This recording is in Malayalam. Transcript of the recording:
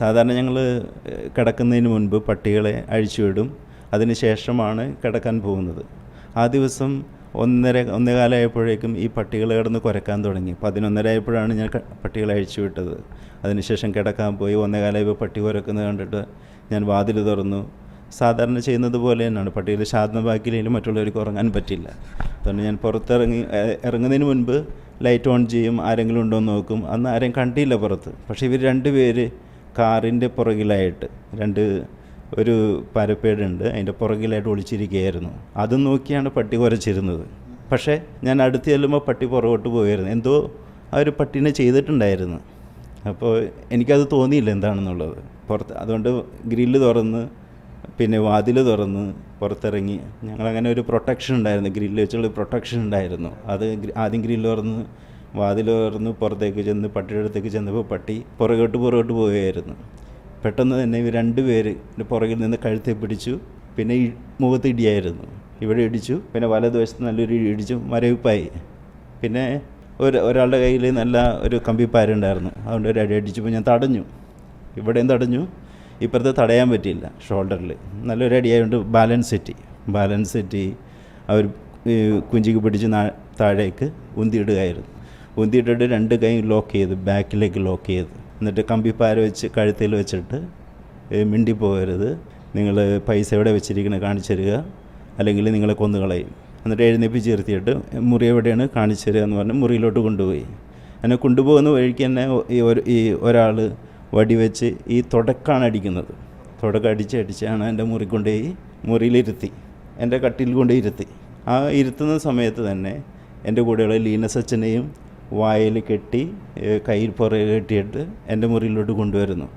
സാധാരണ ഞങ്ങൾ കിടക്കുന്നതിന് മുൻപ് പട്ടികളെ അഴിച്ചുവിടും. അതിന് ശേഷമാണ് കിടക്കാൻ പോകുന്നത്. ആ ദിവസം ഒന്നര ഒന്നേകാലായപ്പോഴേക്കും ഈ പട്ടികൾ കിടന്ന് കുരക്കാൻ തുടങ്ങി. പതിനൊന്നര ആയപ്പോഴാണ് ഞാൻ പട്ടികളെ അഴിച്ചു വിട്ടത് അതിനുശേഷം കിടക്കാൻ പോയി. ഒന്നേകാലായപ്പോൾ പട്ടി കുരക്കുന്നത് കണ്ടിട്ട് ഞാൻ വാതിൽ തുറന്നു. സാധാരണ ചെയ്യുന്നത് പോലെ തന്നെയാണ്. പട്ടികൾ ശാന്തമാക്കിയില്ലെങ്കിലും മറ്റുള്ളവർക്ക് ഉറങ്ങാൻ പറ്റില്ല. അതുകൊണ്ട് ഞാൻ പുറത്തിറങ്ങി ഇറങ്ങുന്നതിന് മുൻപ് ലൈറ്റ് ഓൺ ചെയ്യും. ആരെങ്കിലും ഉണ്ടോ എന്ന് നോക്കും. അന്ന് ആരെയും കണ്ടില്ല പുറത്ത്. പക്ഷേ ഇവർ രണ്ടുപേര് കാറിന്റെ പുറകിലായിട്ട് രണ്ട് ഒരു പരപ്പേടുണ്ട്. അതിന്റെ പുറകിലായിട്ട് ഒളിച്ചിരിക്കുകയായിരുന്നു. അത് നോക്കിയാണ് പട്ടി കുരച്ചിരുന്നത്. പക്ഷേ ഞാൻ അടുത്ത് ചെല്ലുമ്പോൾ പട്ടി പുറകോട്ട് പോയായിരുന്നു. എന്തോ ആ ഒരു പട്ടീനെ ചെയ്തിട്ടുണ്ടായിരുന്നു. അപ്പോൾ എനിക്കത് തോന്നിയില്ല എന്താണെന്നുള്ളത്. പുറത്ത് അതുകൊണ്ട് ഗ്രില്ല് തുറന്ന് പിന്നെ വാതിൽ തുറന്ന് പുറത്തിറങ്ങി. ഞങ്ങളങ്ങനെ ഒരു പ്രൊട്ടക്ഷൻ ഉണ്ടായിരുന്നു. ഗ്രില്ല് വെച്ചുള്ള പ്രൊട്ടക്ഷൻ ഉണ്ടായിരുന്നു. അത് ആദ്യം ഗ്രില്ല് തുറന്ന് വാതിൽ പുറത്തേക്ക് ചെന്ന് പട്ടിയുടെ അടുത്തേക്ക് ചെന്നപ്പോൾ പട്ടി പുറകോട്ട് പുറകോട്ട് പോവുകയായിരുന്നു. പെട്ടെന്ന് തന്നെ ഇവർ രണ്ടുപേര് പുറകിൽ നിന്ന് കഴുത്തെ പിടിച്ചു പിന്നെ മുഖത്ത് ഇടിയായിരുന്നു. ഇവിടെ ഇടിച്ചു പിന്നെ വലതുവശത്ത് നല്ലൊരു ഇടി ഇടിച്ചു മരവിപ്പായി. പിന്നെ ഒരു ഒരാളുടെ കയ്യിൽ നല്ല ഒരു കമ്പിപ്പാരുണ്ടായിരുന്നു അതുകൊണ്ട് ഒരു അടി അടിച്ചപ്പോൾ ഞാൻ തടഞ്ഞു. ഇവിടെയും തടഞ്ഞു. ഇപ്പുറത്ത് തടയാൻ പറ്റിയില്ല ഷോൾഡറിൽ. നല്ലൊരു അടിയായതുകൊണ്ട് ബാലൻസ് തെറ്റി. ബാലൻസ് തെറ്റി. അവർ കുഞ്ചിക്ക് പിടിച്ച് താഴേക്ക് ഉന്തിയിടുകയായിരുന്നു. ഉന്തിയിട്ടിട്ട് രണ്ട് കൈ ലോക്ക് ചെയ്ത് ബാക്കിലേക്ക് ലോക്ക് ചെയ്ത്. എന്നിട്ട് കമ്പിപ്പാര വെച്ച് കഴുത്തിൽ വെച്ചിട്ട് മിണ്ടി പോകരുത് നിങ്ങൾ പൈസ എവിടെ വെച്ചിരിക്കണേ കാണിച്ചു തരിക അല്ലെങ്കിൽ നിങ്ങളെ കൊന്നുകളയും എന്നിട്ട് എഴുന്നേപ്പിച്ച് നിർത്തിയിട്ട് മുറി എവിടെയാണ് കാണിച്ചു തരിക എന്ന് പറഞ്ഞ് മുറിയിലോട്ട് കൊണ്ടുപോയി. എന്നെ കൊണ്ടുപോകുന്ന വഴിക്ക് തന്നെ ഈ ഒരു ഈ ഒരാൾ വടിവെച്ച് ഈ തുടക്കാണ് അടിക്കുന്നത്. തുടക്കം അടിച്ച് അടിച്ചാണ് എന്റെ മുറി കൊണ്ടുപോയി മുറിയിലിരുത്തി. എന്റെ കട്ടിൽ കൊണ്ടുപോയി ഇരുത്തി. ആ ഇരുത്തുന്ന സമയത്ത് തന്നെ എന്റെ കൂടെയുള്ള ലീന അച്ഛനെയും വായിൽ കെട്ടി കയ്യിൽ പുറകെ കെട്ടിയിട്ട് എന്റെ മുറിയിലോട്ട് കൊണ്ടുവരുന്നു.